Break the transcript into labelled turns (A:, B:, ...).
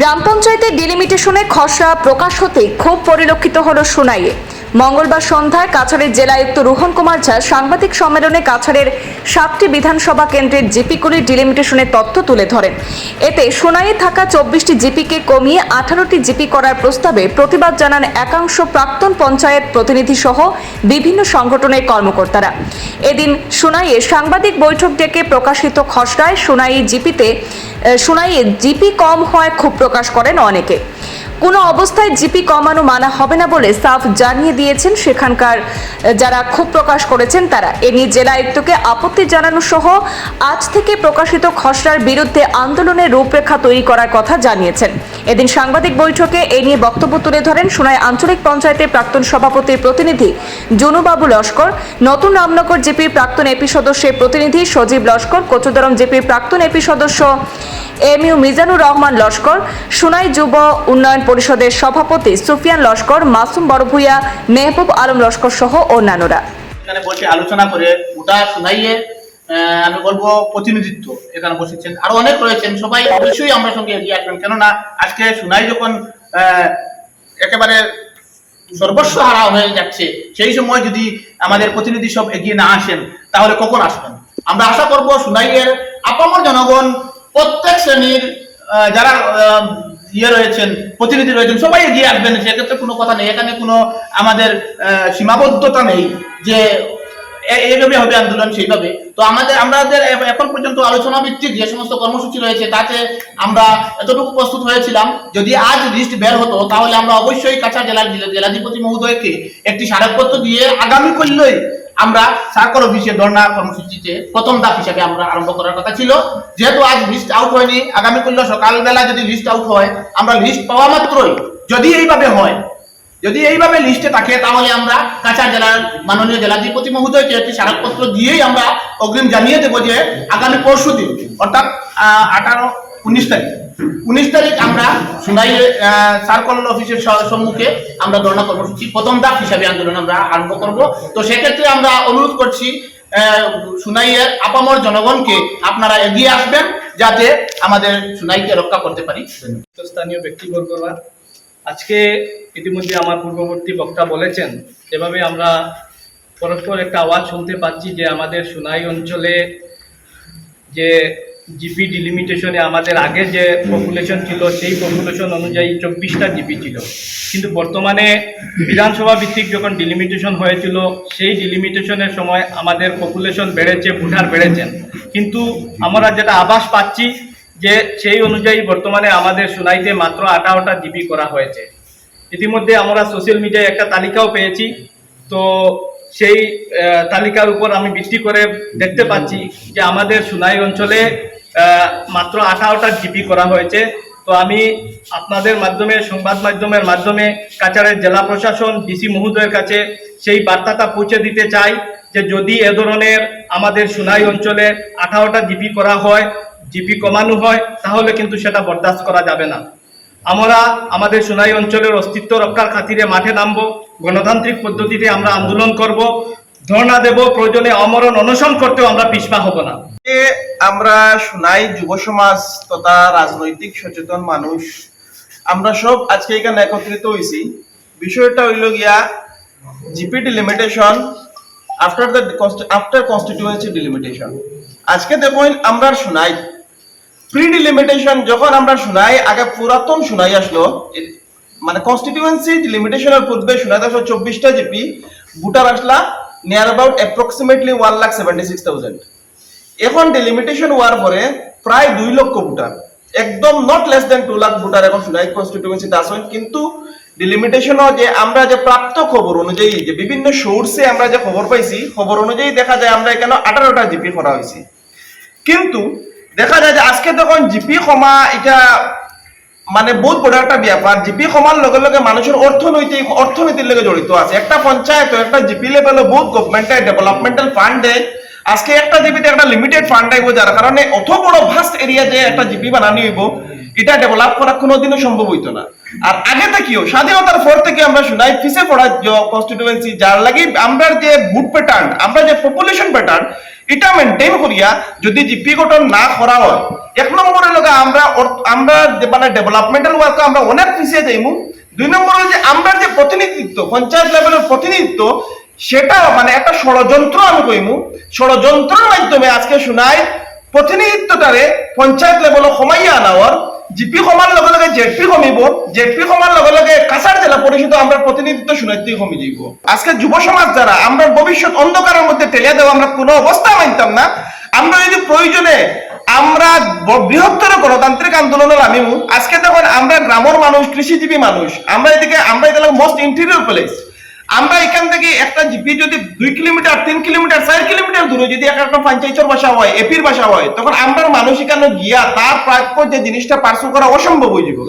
A: গ্রাম পঞ্চায়েতের ডিলিমিটেশনে খসড়া প্রকাশ হতে ক্ষোভ পরিলক্ষিত হল সোনাইয়ে। মঙ্গলবার সন্ধ্যায় কাছাড়ের জেলায়ুক্ত রোহন কুমার ঝা সাংবাদিক সম্মেলনে কাছাড়ের সাতটি বিধানসভা কেন্দ্রের জিপিগুলির ডিলিমিটেশনের তথ্য তুলে ধরেন। এতে সোনাইয়ে থাকা চব্বিশটি জিপিকে কমিয়ে আঠারোটি জিপি করার প্রস্তাবে প্রতিবাদ জানান একাংশ প্রাক্তন পঞ্চায়েত প্রতিনিধি সহ বিভিন্ন সংগঠনের কর্মকর্তারা। এদিন সোনাইয়ে সাংবাদিক বৈঠক ডেকে প্রকাশিত খসড়ায় সোনাই জিপিতে সোনাইয়ে জিপি কম হয় ক্ষোভ প্রকাশ করেন অনেকে। কোনো অবস্থায় জিপি কমানো মানা হবে না বলে সাফ জানিয়ে দিয়েছেন সেখানকার যারা ক্ষোভ প্রকাশ করেছেন তারা। এ নিয়ে জেলা আয়ুক্তকে আপত্তি জানানো সহ আজ থেকে প্রকাশিত খসড়ার বিরুদ্ধে আন্দোলনের রূপরেখা তৈরি করার কথা জানিয়েছেন। এদিন সাংবাদিক বৈঠকে এ নিয়ে বক্তব্য তুলে ধরেন সোনাই আঞ্চলিক পঞ্চায়েতের প্রাক্তন সভাপতির প্রতিনিধি জুনুবাবু লস্কর, নতুন রামনগর জেপির প্রাক্তন এপি সদস্যের প্রতিনিধি সজীব লস্কর, কচুদরম জেপির প্রাক্তন এপি সদস্য এম ইউ মিজানুর রহমান লস্কর, সুনাই যুব উন্নয়ন পরিষদের সভাপতি সুফিয়ান লস্কর, মাসুম বড়ভুইয়া, মেহবুব আলম লস্কর সহ অন্যান্যরা।
B: এখানে বসে আলোচনা করে ওটা শোনাইয়ে আমি বলব প্রতিনিধিত্ব এখানে বসেছেন। আরও অনেক রয়েছেন, সবাই অবশ্যই আমরা সঙ্গে এগিয়ে আসবেন। কেননা আজকে শোনাই যখন একেবারে সর্বস্ব হারা হয়ে যাচ্ছে, সেই সময় যদি আমাদের প্রতিনিধি সব এগিয়ে না আসেন, তাহলে কখন আসবেন? আমরা আশা করব সুনাইয়ের আপামর জনগণ প্রত্যেক শ্রেণির যারা ইয়ে রয়েছেন, প্রতিনিধি রয়েছেন, সবাই এগিয়ে আসবেন। সেক্ষেত্রে কোনো কথা নেই। এখানে কোনো আমাদের সীমাবদ্ধতা নেই যে এইভাবে হবে আন্দোলন, সেইভাবে। তো আমাদের আমাদের এখন পর্যন্ত আলোচনা ভিত্তিক যে সমস্ত কর্মসূচি রয়েছে, তাতে আমরা এতটুকু প্রস্তুত হয়েছিলাম। যদি আজ লিস্ট বের হতো, তাহলে আমরা অবশ্যই কাছা জেলার জেলা- জেলাধিপতি মহোদয়কে একটি স্মারকপত্র দিয়ে আগামী করলেই আমরা সার্কল অফিসে ধর্ণা কর্মসূচিতে প্রথম ধাপ হিসেবে আমরা আরম্ভ করার কথা ছিল। যেহেতু আজ লিস্ট আউট হয়নি, আগামী করলে সকালবেলা যদি লিস্ট আউট হয়, আমরা লিস্ট পাওয়া মাত্রই। যদি এইভাবে হয়, যদি এইভাবে লিস্টে থাকে, তাহলে আমরা কাছাড় জেলার মাননীয় জেলাধিপতি মহোদয়কে একটি স্মারকপত্র দিয়েই আমরা অগ্রিম জানিয়ে দেবো যে আগামী পরশু দিন, অর্থাৎ আঠারো, উনিশ তারিখ। উনিশ তারিখ আমরা সোনাই সার্কল অফিসের সম্মুখে আমরা ধর্ণা কর্মসূচি, প্রথম ধাপ হিসাবে আন্দোলন আমরা আরম্ভ করব। তো সেক্ষেত্রে আমরা অনুরোধ করছি সুনাইয়ের আপামর জনগণকে আপনারা এগিয়ে আসবেন যাতে আমাদের সুনাইকে রক্ষা করতে পারি।
C: স্থানীয় ব্যক্তিবর্গরা, আজকে ইতিমধ্যে আমার পূর্ববর্তী বক্তা বলেছেন যেভাবে আমরা পরস্পর একটা আওয়াজ শুনতে পাচ্ছি যে আমাদের সুনাই অঞ্চলে যে জিপি ডিলিমিটেশনে আমাদের আগে যে পপুলেশন ছিল, সেই পপুলেশন অনুযায়ী চব্বিশটা জিপি ছিল। কিন্তু বর্তমানে বিধানসভা ভিত্তিক যখন ডিলিমিটেশন হয়েছিল, সেই ডিলিমিটেশনের সময় আমাদের পপুলেশন বেড়েছে, ভোটার বেড়েছেন। কিন্তু আমরা যেটা আভাস পাচ্ছি যে সেই অনুযায়ী বর্তমানে আমাদের সুনাইতে মাত্র আঠারোটা জিপি করা হয়েছে। ইতিমধ্যে আমরা সোশ্যাল মিডিয়ায় একটা তালিকাও পেয়েছি। তো সেই তালিকার উপর আমি ভিত্তি করে দেখতে পাচ্ছি যে আমাদের সুনাই অঞ্চলে মাত্র আঠারোটা জিপি করা হয়েছে। তো আমি আপনাদের মাধ্যমে, সংবাদ মাধ্যমের মাধ্যমে কাছাড়ের জেলা প্রশাসন, ডিসি মহোদয়ের কাছে সেই বার্তাটা পৌঁছে দিতে চাই যে যদি এ ধরনের আমাদের সুনাই অঞ্চলে আঠারোটা জিপি করা হয়, জিপি কমানো হয়, তাহলে কিন্তু সেটা বরদাস্ত করা যাবে না। আমরা আমাদের সোনাই অঞ্চলের অস্তিত্ব রক্ষার খাতিরে মাঠে নামবো, গণতান্ত্রিক পদ্ধতিতে আমরা আন্দোলন করব। ধর্ণা দেব, প্রয়োজনে অমরণ অনশন করতেও আমরা পিছপা হব না।
D: আমরা শোনাই যুব সমাজ তথা রাজনৈতিক সচেতন মানুষ। আমরা সব আজকে এখানে একত্রিত হয়েছি বিষয়টা হইল গিয়া GP delimitation after the after constituency delimitation আজকে দেখুন, আমরা শোনাই। প্রি ডিলিমিটেশন যখন আমরা শোনাই, আগে পুরাতন শোনাই আসলো। মানে কনস্টিটিউয়েন্সি লিমিটেশনের পূর্বে শোনাই আসলো চব্বিশটা জিপি, ভোটার আসলা near about approximately one lakh seventy six thousand এখন ডিলিমিটেশন হওয়ার পরে প্রায় দুই লক্ষ ভোটার। একদম not less than two lakh voter এখন সুনাই কনস্টিটিউয়েন্সিতে আসেন কিন্তু ডিলিমিটেশনও যে আমরা যে প্রাপ্ত খবর অনুযায়ী, যে বিভিন্ন সোর্সে আমরা যে খবর পাইছি, খবর অনুযায়ী দেখা যায় আমরা এখানে আঠারোটা জিপি করা হয়েছে। কিন্তু দেখা যায় যে আজকে তখন জিপি ক্ষমা এটা মানে বহুত বড় একটা ব্যাপার জিপি কমার লগে লগে মানুষের অর্থনৈতিক অর্থনীতির লগে জড়িত আছে। একটা পঞ্চায়েত, একটা জিপি লেভেলে বহুত গভর্নমেন্টের ডেভেলপমেন্টাল ফান্ডে আজকে একটা জিপিতে একটা লিমিটেড ফান্ড আইব যার কারণে অত বড় ভাস্ট এরিয়া যে একটা জিপি বানানি হইব। এটা ডেভেলপ করা কোনোদিনও সম্ভব হইতো না। আর আগে থেকেও স্বাধীনতার পর থেকে আমরা শুনাই, পিছে পড়া কনস্টিটিউয়েন্সি যার লাগি আমরা যে ভোট প্যাটার্ন আমরা যে পপুলেশন প্যাটার্ন এটা মেনটেন করিয়া যদি জিপি গঠন না করা হয়, এক নম্বরের লগে আমরা আমরা মানে ডেভেলপমেন্টাল ওয়ার্ক আমরা অনেক পিছিয়ে যাইমু। দুই নম্বর হল যে আমরা যে প্রতিনিধিত্ব, পঞ্চায়েত লেভেলের প্রতিনিধিত্ব, সেটা মানে একটা ষড়যন্ত্র আমি কইমু। ষড়যন্ত্রের মাধ্যমে আজকে শুনাই, প্রতিনিধিত্বটারে পঞ্চায়েত লেভেল কমাইয়া আনাওয়ার জিপি কমার লগে কমিব জেডপি কমার লগে কাছাড় জেলা পরিষদ আমরা প্রতিনিধিত্ব শুনাইতে কমি যাইব আজকে যুব সমাজ যারা আমরা ভবিষ্যৎ অন্ধকারের মধ্যে ঠেলে দেওয়া আমরা কোনো অবস্থা মানতাম না আমরা যদি প্রয়োজনে আমরা বৃহত্তর গণতান্ত্রিক আন্দোলনের নামিমু। আজকে দেখুন আমরা গ্রামের মানুষ কৃষিজীবী মানুষ আমরা এদিকে আমরা এদিকে মোস্ট ইন্টেরিয়র প্লেস আমরা এখান থেকে একটা জিপি যদি দুই কিলোমিটার, তিন কিলোমিটার, চার কিলোমিটার দূরে যদি একটা পঞ্চায়েতের বাসা হয় এপির বাসা হয়, তখন আমরা মানুষ এখানে গিয়া তার প্রাপ্য যে জিনিসটা পার্সল করা অসম্ভব হয়ে যাবে।